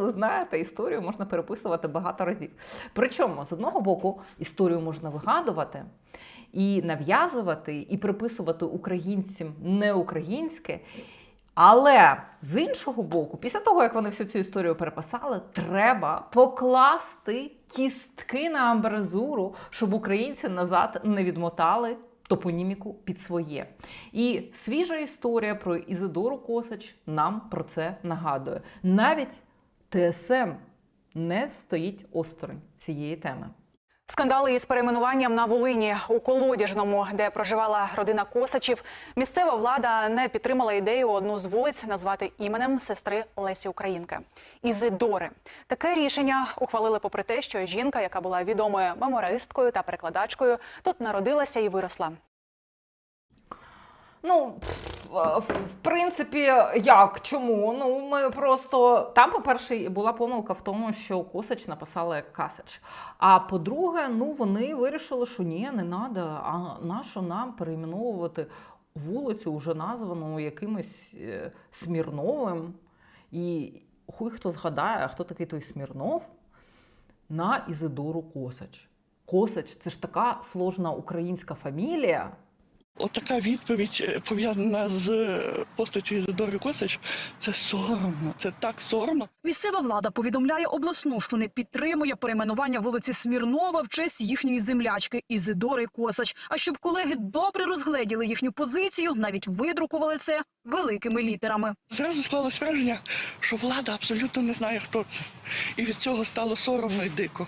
ну знаєте, історію можна переписувати багато разів. Причому з одного боку історію можна вигадувати. І нав'язувати, і приписувати українцям не українське. Але з іншого боку, після того, як вони всю цю історію переписали, треба покласти кістки на амбразуру, щоб українці назад не відмотали топоніміку під своє. І свіжа історія про Ізидору Косач нам про це нагадує. Навіть ТСМ не стоїть осторонь цієї теми. Скандали із перейменуванням на Волині у Колодяжному, де проживала родина Косачів. Місцева влада не підтримала ідею одну з вулиць назвати іменем сестри Лесі Українки Ізидори. Таке рішення ухвалили попри те, що жінка, яка була відомою мемористкою та перекладачкою, тут народилася і виросла. Ну, в в принципі, як? Чому? Ну, ми просто. Там, по-перше, була помилка в тому, що Косач написала як Касач. А по-друге, ну вони вирішили, що ні, не треба. А нащо нам перейменовувати вулицю, вже названу якимось е, Смірновим? І хуй хто згадає, хто такий той Смірнов? На Ізидору Косач. Косач це ж така сложна українська фамілія. Отака відповідь е, пов'язана з е, постаттю Ізидори Косич. Це соромно, це так соромно. Місцева влада повідомляє обласну, що не підтримує перейменування вулиці Смірнова в честь їхньої землячки Ізидори Косач. А щоб колеги добре розгледіли їхню позицію, навіть видрукували це великими літерами. Зразу склалось враження, що влада абсолютно не знає, хто це. І від цього стало соромно і дико.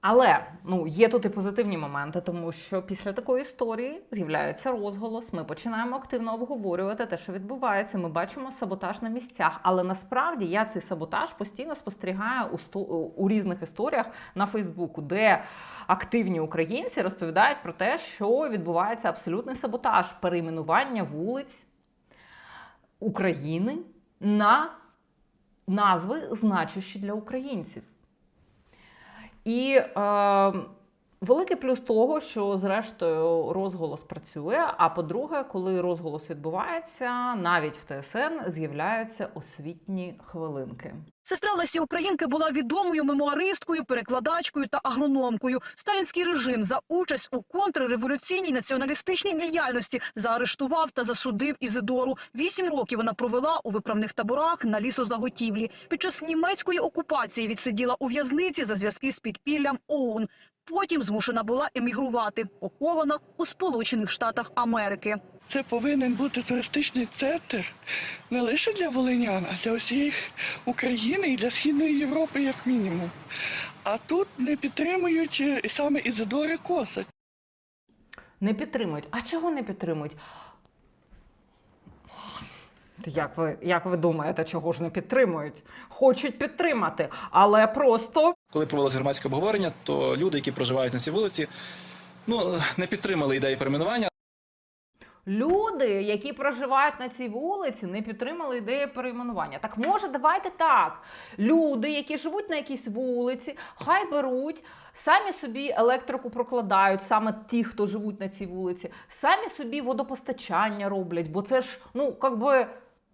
Але ну є тут і позитивні моменти, тому що після такої історії з'являється розголос. Ми починаємо активно обговорювати те, що відбувається. Ми бачимо саботаж на місцях. Але насправді я цей саботаж постійно спостерігаю у сто у різних історіях на Фейсбуку, де активні українці розповідають про те, що відбувається абсолютний саботаж перейменування вулиць України на назви, значущі для українців. І е, великий плюс того, що зрештою розголос працює. А по-друге, коли розголос відбувається, навіть в ТСН з'являються освітні хвилинки. Сестра Лесі Українки була відомою мемуаристкою, перекладачкою та агрономкою. Сталінський режим за участь у контрреволюційній націоналістичній діяльності заарештував та засудив Ізидору. Вісім років вона провела у виправних таборах на лісозаготівлі. Під час німецької окупації відсиділа у в'язниці за зв'язки з підпіллям ОУН. Потім змушена була емігрувати, похована у Сполучених Штатах Америки. Це повинен бути туристичний центр не лише для волинян, а для усієї України і для Східної Європи, як мінімум. А тут не підтримують е, саме Ізидори Косач. Не підтримують. А чого не підтримують? Як ви, як ви думаєте, чого ж не підтримують? Хочуть підтримати, але просто Коли провелося громадське обговорення, то люди, які проживають на цій вулиці, ну не підтримали ідеї перейменування. Люди, які проживають на цій вулиці, не підтримали ідею перейменування. Так може, давайте так. Люди, які живуть на якійсь вулиці, хай беруть, самі собі електрику прокладають, саме ті, хто живуть на цій вулиці, самі собі водопостачання роблять, бо це ж, ну, як би.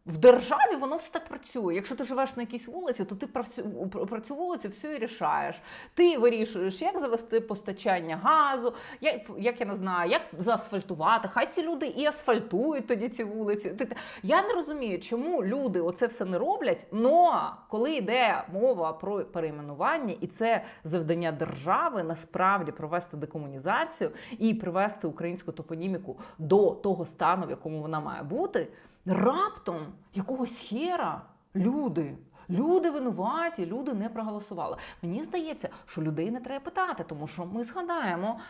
В державі воно все так працює. Якщо ти живеш на якійсь вулиці, то ти про цю вулицю все і рішаєш. Ти вирішуєш, як завести постачання газу, як, як я не знаю, як заасфальтувати. Хай ці люди і асфальтують тоді ці вулиці. Я не розумію, чому люди оце все не роблять. Но коли йде мова про перейменування, і це завдання держави насправді провести декомунізацію і привести українську топоніміку до того стану, в якому вона має бути. Раптом якогось хера люди. Люди винуваті, люди не проголосували. Мені здається, що людей не треба питати, тому що ми згадаємо.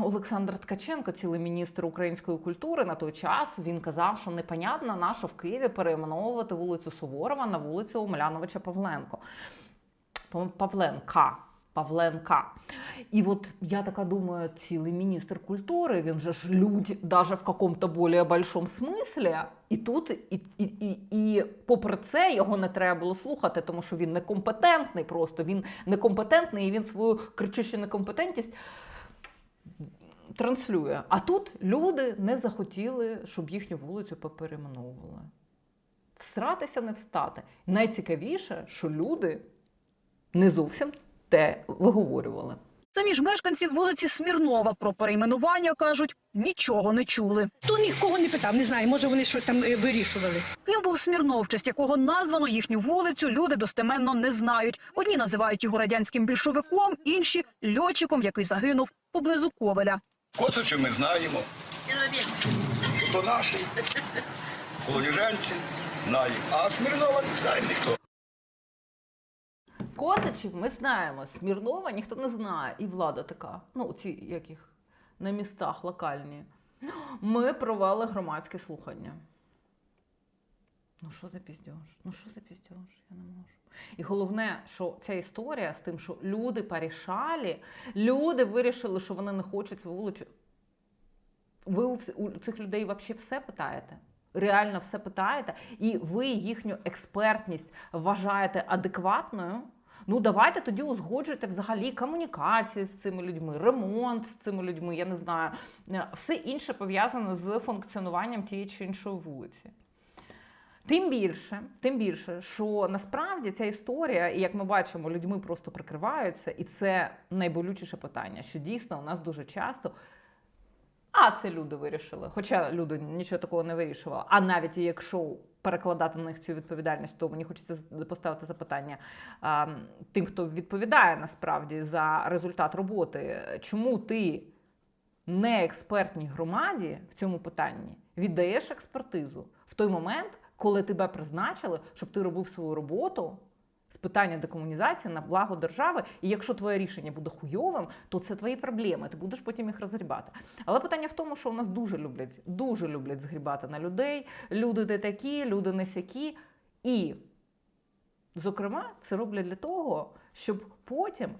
Олександр Ткаченко, цілий міністр української культури, на той час він казав, що непонятно на що в Києві перейменовувати вулицю Суворова на вулицю Омеляновича Павленко. Павленка. Павленка. І от я така думаю, цілий міністр культури, він же ж людь, даже в каком-то более большом смислі. І тут, і, і, і, і попри це його не треба було слухати, тому що він некомпетентний просто. Він некомпетентний і він свою кричущу некомпетентність транслює. А тут люди не захотіли, щоб їхню вулицю поперейменовували. всратися не встати. Найцікавіше, що люди не зовсім те виговорювали. Самі ж мешканці вулиці Смірнова про перейменування кажуть, нічого не чули. То нікого не питав, не знаю, може вони щось там е, вирішували. Ким був Смірнов, честь якого названо їхню вулицю, люди достеменно не знають. Одні називають його радянським більшовиком, інші льотчиком, який загинув поблизу Ковеля. Косачів ми знаємо. То наші колодіжанці знаємо. А Смірнова не знає ніхто. Косачів ми знаємо, Смірнова ніхто не знає. І влада така. Ну, ці яких на містах локальні. Ми провели громадське слухання. Ну що за піздьош? Ну що за піздьош? Я не можу. І головне, що ця історія з тим, що люди порішали, люди вирішили, що вони не хочуть свою вулицю. Ви у, цих людей взагалі все питаєте? Реально все питаєте, і ви їхню експертність вважаєте адекватною. Ну, давайте тоді узгоджуйте взагалі комунікації з цими людьми, ремонт з цими людьми, я не знаю, е, все інше пов'язане з функціонуванням тієї чи іншої вулиці. Тим більше, тим більше, що насправді ця історія, і як ми бачимо, людьми просто прикриваються, і це найболючіше питання, що дійсно у нас дуже часто. А це люди вирішили. Хоча люди нічого такого не вирішували. А навіть якщо перекладати на них цю відповідальність, то мені хочеться поставити запитання а, тим, хто відповідає насправді за результат роботи. Чому ти не експертній громаді в цьому питанні віддаєш експертизу в той момент, коли тебе призначили, щоб ти робив свою роботу з питання декомунізації на благо держави. І якщо твоє рішення буде хуйовим, то це твої проблеми. Ти будеш потім їх розгрібати. Але питання в тому, що у нас дуже люблять, дуже люблять згрібати на людей. Люди не такі, люди не сякі. І, зокрема, це роблять для того, щоб потім,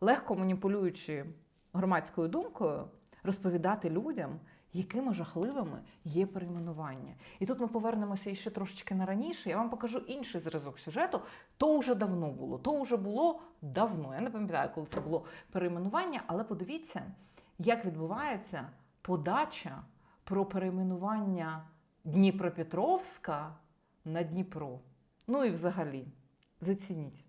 легко маніпулюючи громадською думкою, розповідати людям, якими жахливими є перейменування. І тут ми повернемося ще трошечки на раніше. Я вам покажу інший зразок сюжету. То вже давно було, то вже було давно. Я не пам'ятаю, коли це було перейменування, але подивіться, як відбувається подача про перейменування Дніпропетровська на Дніпро. Ну і взагалі, зацініть.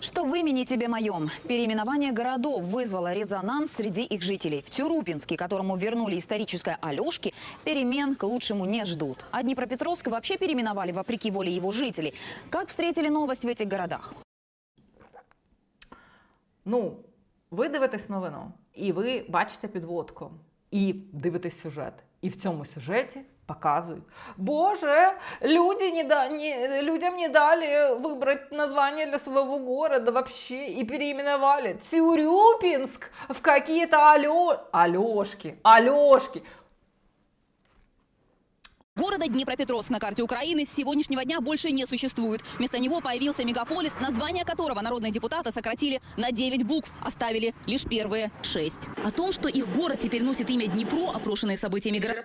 Что в имени тебе моем? Переименование городов вызвало резонанс среди их жителей. В Тюрупинске, которому вернули историческое Алешки, перемен к лучшему не ждут. А Днепропетровск вообще переименовали вопреки воле его жителей. Как встретили новость в этих городах? Ну, ви дивитесь новину, і ви бачите підводку, і дивитесь сюжет. І в цьому сюжеті показують, Боже, люди не да, не, людям не дали выбрать название для своего города вообще и переименовали Тюрюпинск в какие-то Алё... Алёшки, Алёшки. Города Днепропетровск на карте Украины с сегодняшнего дня больше не существует. Вместо него появился мегаполис, название которого народные депутаты сократили на 9 букв, оставили лишь первые 6. О том, что их город теперь носит имя Днепро, опрошенные событиями города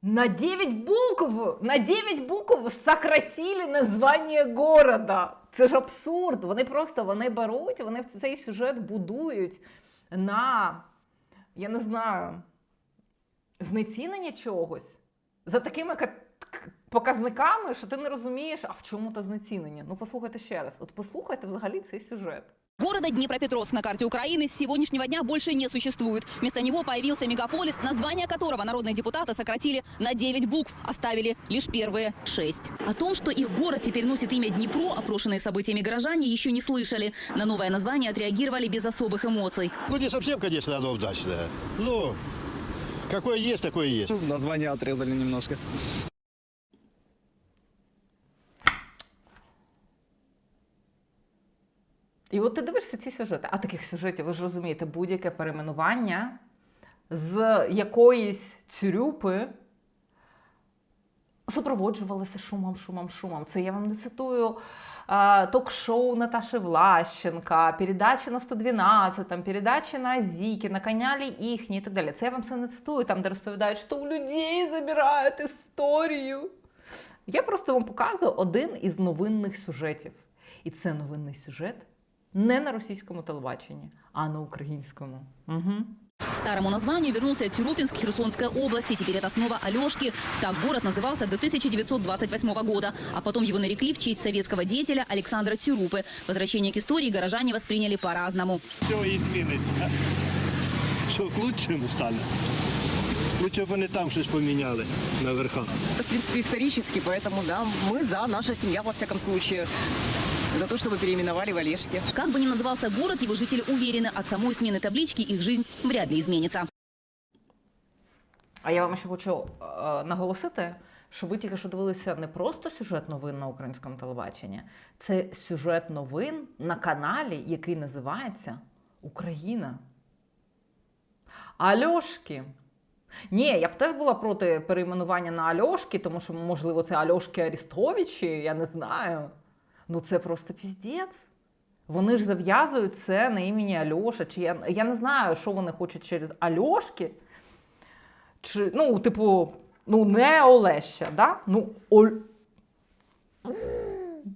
На 9 букв, на 9 букв сократили названня города. Це ж абсурд. Вони просто вони беруть, вони в цей сюжет будують на, я не знаю, знецінення чогось за такими ка- к- показниками, що ти не розумієш, а в чому то знецінення. Ну послухайте ще раз. От послухайте взагалі цей сюжет. Города Днепропетровск на карте Украины с сегодняшнего дня больше не существует. Вместо него появился мегаполис, название которого народные депутаты сократили на 9 букв, оставили лишь первые 6. О том, что их город теперь носит имя Днепро, опрошенные событиями горожане еще не слышали. На новое название отреагировали без особых эмоций. Ну, не совсем, конечно, оно удачное. Ну, какое есть, такое есть. Название отрезали немножко. І от ти дивишся ці сюжети, а таких сюжетів, ви ж розумієте, будь-яке перейменування з якоїсь цюрюпи супроводжувалося шумом, шумом, шумом. Це я вам не цитую ток-шоу Наташи Влащенка, передачі на 112, там, передачі на Азіки, на каналі їхні і так далі. Це я вам все не цитую, там, де розповідають, що у людей забирають історію. Я просто вам показую один із новинних сюжетів. І це новинний сюжет не на російському телебаченні, а на українському. Угу. Старому названию вернулся Тюрупинск Херсонской области. Теперь это снова Алешки. Так город назывался до 1928 года. А потом его нарекли в честь советского деятеля Александра Тюрупы. Возвращение к истории горожане восприняли по-разному. Все і зміниться. Що к лучшему стане. Лучше б вони там щось поміняли на верхах. Это, в принципе, исторически, поэтому, да, мы за, наша семья, во всяком случае, за то, чтобы переименовали в Олежки. Как бы ни назывался город, его жители уверены, от самой смены таблички их жизнь вряд ли изменится. А я вам ще хочу е, наголосити, що ви тільки що дивилися не просто сюжет новин на українському телебаченні, це сюжет новин на каналі, який називається Україна. Альошки. Ні, я б теж була проти перейменування на Альошки, тому що, можливо, це Альошки Арістовичі, я не знаю. Ну це просто піздець. Вони ж зав'язують це на імені Альоша. Чи я я не знаю, що вони хочуть через Альошки. Чи, Ну, типу, ну не Олеща, да? Ну, Оль.